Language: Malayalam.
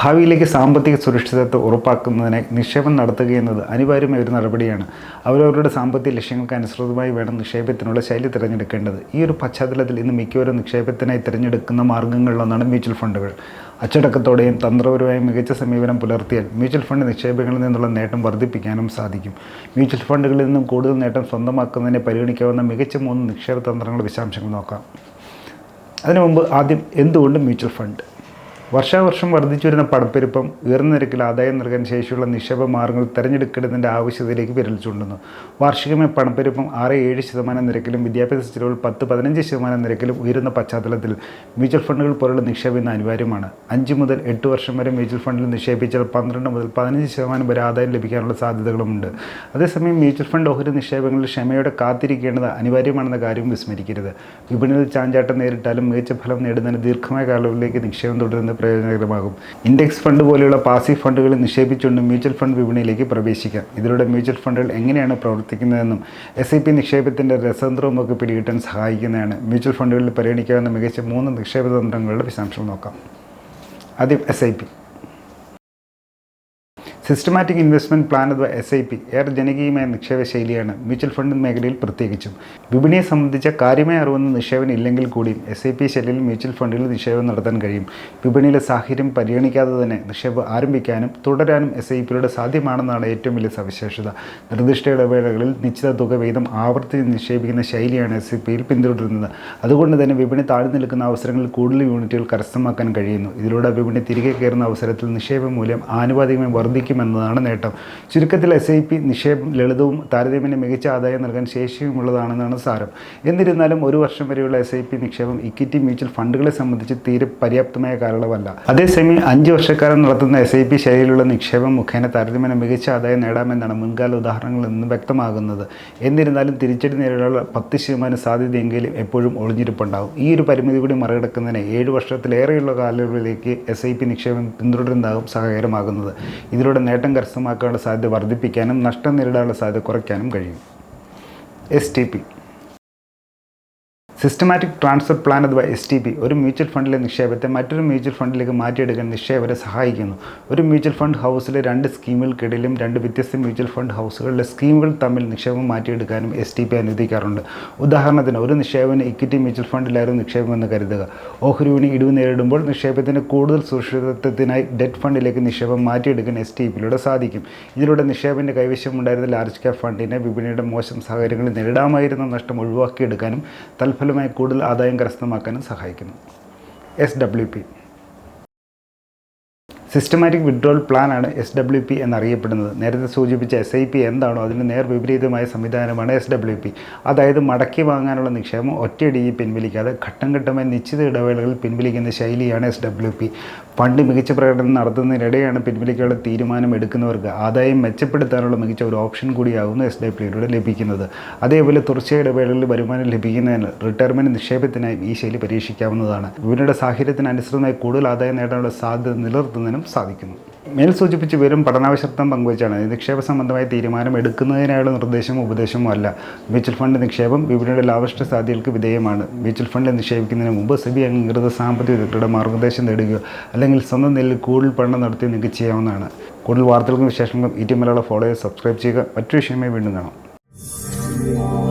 ഭാവിയിലേക്ക് സാമ്പത്തിക സുരക്ഷിതത്വം ഉറപ്പാക്കുന്നതിന് നിക്ഷേപം നടത്തുക എന്നത് അനിവാര്യമായ ഒരു നടപടിയാണ്. അവരവരുടെ സാമ്പത്തിക ലക്ഷ്യങ്ങൾക്ക് അനുസൃതമായി വേണം നിക്ഷേപത്തിനുള്ള ശൈലി തിരഞ്ഞെടുക്കേണ്ടത്. ഈ ഒരു പശ്ചാത്തലത്തിൽ ഇന്ന് മിക്കവരും നിക്ഷേപത്തിനായി തിരഞ്ഞെടുക്കുന്ന മാർഗങ്ങളിലൊന്നാണ് മ്യൂച്വൽ ഫണ്ടുകൾ. അച്ചടക്കത്തോടെയും തന്ത്രപരമായും മികച്ച സമീപനം പുലർത്തിയാൽ മ്യൂച്വൽ ഫണ്ട് നിക്ഷേപങ്ങളിൽ നിന്നുള്ള നേട്ടം വർദ്ധിപ്പിക്കാനും സാധിക്കും. മ്യൂച്വൽ ഫണ്ടുകളിൽ നിന്നും കൂടുതൽ നേട്ടം സ്വന്തമാക്കുന്നതിനെ പരിഗണിക്കാവുന്ന മികച്ച മൂന്ന് നിക്ഷേപ തന്ത്രങ്ങളുടെ വിശദാംശങ്ങൾ നോക്കാം. അതിനു മുമ്പ് ആദ്യം എന്തുകൊണ്ട് മ്യൂച്വൽ ഫണ്ട്? വർഷാവർഷം വർദ്ധിച്ചു വരുന്ന പണപ്പെരുപ്പം ഉയർന്ന നിരക്കിൽ ആദായം നൽകാൻ ശേഷിയുള്ള നിക്ഷേപ മാർഗങ്ങൾ തിരഞ്ഞെടുക്കേണ്ടതിന്റെ ആവശ്യകതയിലേക്ക് വിരൽ ചൂണ്ടുന്നു. വാർഷികമായി പണപ്പെരുപ്പം ആറ് ഏഴ് ശതമാനം നിരക്കിലും വിദ്യാഭ്യാസ ചിലവുകൾ പത്ത് പതിനഞ്ച് ശതമാനം നിരക്കിലും ഉയരുന്ന പശ്ചാത്തലത്തിൽ മ്യൂച്വൽ ഫണ്ടുകൾ പോലുള്ള നിക്ഷേപം ഇന്ന് അനിവാര്യമാണ്. അഞ്ച് മുതൽ എട്ട് വർഷം വരെ മ്യൂച്വൽ ഫണ്ടിൽ നിക്ഷേപിച്ചാൽ പന്ത്രണ്ട് മുതൽ പതിനഞ്ച് ശതമാനം വരെ ആദായം ലഭിക്കാനുള്ള സാധ്യതകളുമുണ്ട്. അതേസമയം മ്യൂച്വൽ ഫണ്ട് ഓഹരി നിക്ഷേപങ്ങളിൽ ക്ഷമയോടെ കാത്തിരിക്കേണ്ടത് അനിവാര്യമാണെന്ന കാര്യം വിസ്മരിക്കരുത്. വിപണിയിൽ ചാഞ്ചാട്ടം നേരിട്ടാലും മികച്ച ഫലം നേടുന്നതിന് ദീർഘമായ കാലങ്ങളിലേക്ക് നിക്ഷേപം തുടരുന്നത് പ്രയോജനകരമാകും. ഇൻഡെക്സ് ഫണ്ട് പോലെയുള്ള പാസീവ് ഫണ്ടുകൾ നിക്ഷേപിച്ചുകൊണ്ട് മ്യൂച്വൽ ഫണ്ട് വിപണിയിലേക്ക് പ്രവേശിക്കാം. ഇതിലൂടെ മ്യൂച്വൽ ഫണ്ടുകൾ എങ്ങനെയാണ് പ്രവർത്തിക്കുന്നതെന്നും എസ് ഐ പി നിക്ഷേപത്തിന്റെ രസതന്ത്രവും ഒക്കെ പിടികിട്ടാൻ സഹായിക്കുന്നതാണ്. മ്യൂച്വൽ ഫണ്ടുകളിൽ പരിഗണിക്കാവുന്ന മികച്ച മൂന്ന് നിക്ഷേപ തന്ത്രങ്ങളുടെ വിശദാംശം നോക്കാം. ആദ്യം S I P systematic investment plan അഥവാ എസ് ഐ പി ഏറെ ജനകീയമായ നിക്ഷേപ ശൈലിയാണ് മ്യൂച്വൽ ഫണ്ട് മേഖലയിൽ പ്രത്യേകിച്ചും. വിപണിയെ സംബന്ധിച്ച കാര്യമായ അറിവൊന്നും നിക്ഷേപം ഇല്ലെങ്കിൽ കൂടിയും എസ് ഐ പി ശൈലിയിൽ മ്യൂച്വൽ ഫണ്ടിൽ നിക്ഷേപം നടത്താൻ കഴിയും. വിപണിയിലെ സാഹചര്യം പരിഗണിക്കാതെ തന്നെ നിക്ഷേപം ആരംഭിക്കാനും തുടരാനും എസ് ഐ പിയിലൂടെ സാധ്യമാണെന്നാണ് ഏറ്റവും വലിയ സവിശേഷത. നിർദ്ദിഷ്ട ഇടവേളകളിൽ നിശ്ചിത തുക വീതം ആവർത്തിച്ച് നിക്ഷേപിക്കുന്ന ശൈലിയാണ് എസ് ഐ പിയിൽ പിന്തുടരുന്നത്. അതുകൊണ്ട് തന്നെ വിപണി താഴ്ന്നു നിൽക്കുന്ന അവസരങ്ങളിൽ കൂടുതൽ യൂണിറ്റുകൾ കരസ്ഥമാക്കാൻ കഴിയുന്നു. ഇതിലൂടെ വിപണി തിരികെ കയറുന്ന അവസരത്തിൽ നിക്ഷേപ മൂല്യം ആനുപാതികമായി വർദ്ധിക്കുമെന്നതാണ് നേട്ടം. ചുരുക്കത്തിൽ എസ് ഐ പി നിക്ഷേപം ലളിതവും താരതമ്യേന മികച്ച ആദായം നൽകാൻ ശേഷിയുമുള്ളതാണെന്നാണ് സാരം. എന്നിരുന്നാലും ഒരു വർഷം വരെയുള്ള എസ് ഐ പി നിക്ഷേപം ഇക്വിറ്റി മ്യൂച്വൽ ഫണ്ടുകളെ സംബന്ധിച്ച് തീരെ പര്യാപ്തമായ കാലയളവല്ല. അതേസമയം അഞ്ച് വർഷക്കാലം നടത്തുന്ന എസ് ഐ പി ശൈലിയിലുള്ള നിക്ഷേപം മുഖേന താരതമ്യേന മികച്ച ആദായം നേടാമെന്നാണ് മുൻകാല ഉദാഹരണങ്ങളിൽ നിന്ന് വ്യക്തമാകുന്നത്. എന്നിരുന്നാലും തിരിച്ചടി നേരിടാനുള്ള പത്ത് ശതമാനം സാധ്യതയെങ്കിലും എപ്പോഴും ഒളിഞ്ഞിരിപ്പുണ്ടാകും. ഈ ഒരു പരിമിതി കൂടി മറികടക്കുന്നതിന് ഏഴ് വർഷത്തിലേറെയുള്ള കാലയളവിലേക്ക് എസ് ഐ പി നിക്ഷേപം പിന്തുടരുന്നതാകും സഹായകരമാകുന്നത് ഇതിലൂടെ നേട്ടം കരസ്ഥമാക്കാനുള്ള സാധ്യത വർദ്ധിപ്പിക്കാനും നഷ്ടം നേരിടാനുള്ള സാധ്യത കുറയ്ക്കാനും കഴിയും. S T P systematic transfer plan അഥവാ എസ് ടി പി ഒരു മ്യൂച്വൽ ഫണ്ടിലെ നിക്ഷേപത്തെ മറ്റൊരു മ്യൂച്വൽ ഫണ്ടിലേക്ക് മാറ്റിയെടുക്കാൻ നിക്ഷേപരെ സഹായിക്കുന്നു. ഒരു മ്യൂച്വൽ ഫണ്ട് ഹൗസിലെ രണ്ട് സ്കീമുകൾക്കിടയിലും രണ്ട് വ്യത്യസ്ത മ്യൂച്വൽ ഫണ്ട് ഹൗസുകളിലെ സ്കീമുകൾ തമ്മിൽ നിക്ഷേപം മാറ്റിയെടുക്കാനും എസ് ടി പി അനുവദിക്കാറുണ്ട്. ഉദാഹരണത്തിന് ഒരു നിക്ഷേപന് ഇക്വിറ്റി മ്യൂച്വൽ ഫണ്ടിലായിരുന്നു നിക്ഷേപമെന്ന് കരുതുക. ഓഹരി വിപണി ഇടിവ് നേരിടുമ്പോൾ നിക്ഷേപത്തിന് കൂടുതൽ സുരക്ഷിതത്വത്തിനായി ഡെറ്റ് ഫണ്ടിലേക്ക് നിക്ഷേപം മാറ്റിയെടുക്കാൻ എസ് ടി പിയിലൂടെ സാധിക്കും. ഇതിലൂടെ നിക്ഷേപന്റെ കൈവശമുണ്ടായിരുന്ന ലാർജ് ക്യാപ് ഫണ്ടിനെ വിപണിയുടെ മോശം സാഹചര്യങ്ങളിൽ നേരിടാമായിരുന്ന നഷ്ടം ഒഴിവാക്കിയെടുക്കാനും തൽഫലമായി കൂടുതൽ ആദായം കരസ്ഥമാക്കാനും സഹായിക്കുന്നു. S W P systematic withdrawal പ്ലാനാണ് എസ് ഡബ്ല്യു പി എന്നറിയപ്പെടുന്നത്. നേരത്തെ സൂചിപ്പിച്ച എസ് ഐ പി എന്താണോ അതിന് നേർ വിപരീതമായ സംവിധാനമാണ് എസ് ഡബ്ല്യു പി അതായത് മടക്കി വാങ്ങാനുള്ള നിക്ഷേപം ഒറ്റയടിയിൽ പിൻവലിക്കാതെ ഘട്ടം ഘട്ടമായി നിശ്ചിത ഇടവേളകളിൽ പിൻവലിക്കുന്ന ശൈലിയാണ് എസ് ഡബ്ല്യു പി ഫണ്ട് മികച്ച പ്രകടനം നടത്തുന്നതിനിടെയാണ് പിൻവലിക്കാനുള്ള തീരുമാനം എടുക്കുന്നവർക്ക് ആദായം മെച്ചപ്പെടുത്താനുള്ള മികച്ച ഒരു ഓപ്ഷൻ കൂടിയാകുന്നു എസ് ഡബ്ല്യുയിലൂടെ ലഭിക്കുന്നത്. അതേപോലെ തുടർച്ചയായ ഇടവേളകളിൽ വരുമാനം ലഭിക്കുന്നതിന് റിട്ടയർമെന്റ് നിക്ഷേപത്തിനായി ഈ ശൈലി പരീക്ഷിക്കാവുന്നതാണ്. ഇവരുടെ സാഹചര്യത്തിനനുസൃതമായി കൂടുതൽ ആദായം നേടാനുള്ള സാധ്യത നിലനിർത്തുന്നതിനും സാധിക്കുന്നു. മേൽ സൂചിപ്പിച്ച് വെറും പഠനാവശ്യത്വം പങ്കുവച്ചാണ്. നിക്ഷേപ സംബന്ധമായ തീരുമാനം എടുക്കുന്നതിനായുള്ള നിർദ്ദേശമോ ഉപദേശമോ അല്ല. മ്യൂച്വൽ ഫണ്ട് നിക്ഷേപം വിപണിയുടെ ലാഭഷ്ട സാധ്യതകൾക്ക് വിധേയമാണ്. മ്യൂച്വൽ ഫണ്ടിൽ നിക്ഷേപിക്കുന്നതിന് മുമ്പ് സെബി അംഗീകൃത സാമ്പത്തിക വിദഗ്ധരുടെ മാർഗനിർദ്ദേശം നേടുകയോ അല്ലെങ്കിൽ സ്വന്തം നിലയിൽ കൂടുതൽ പഠനം നടത്തി നിങ്ങൾക്ക് ചെയ്യാവുന്നതാണ്. കൂടുതൽ വാർത്തകൾക്കും വിശേഷങ്ങൾക്കും ഈ ടി മലയാളം ഫോളോ ചെയ്ത് സബ്സ്ക്രൈബ് ചെയ്യുക. മറ്റു വിഷയമായി വീണ്ടും കാണാം.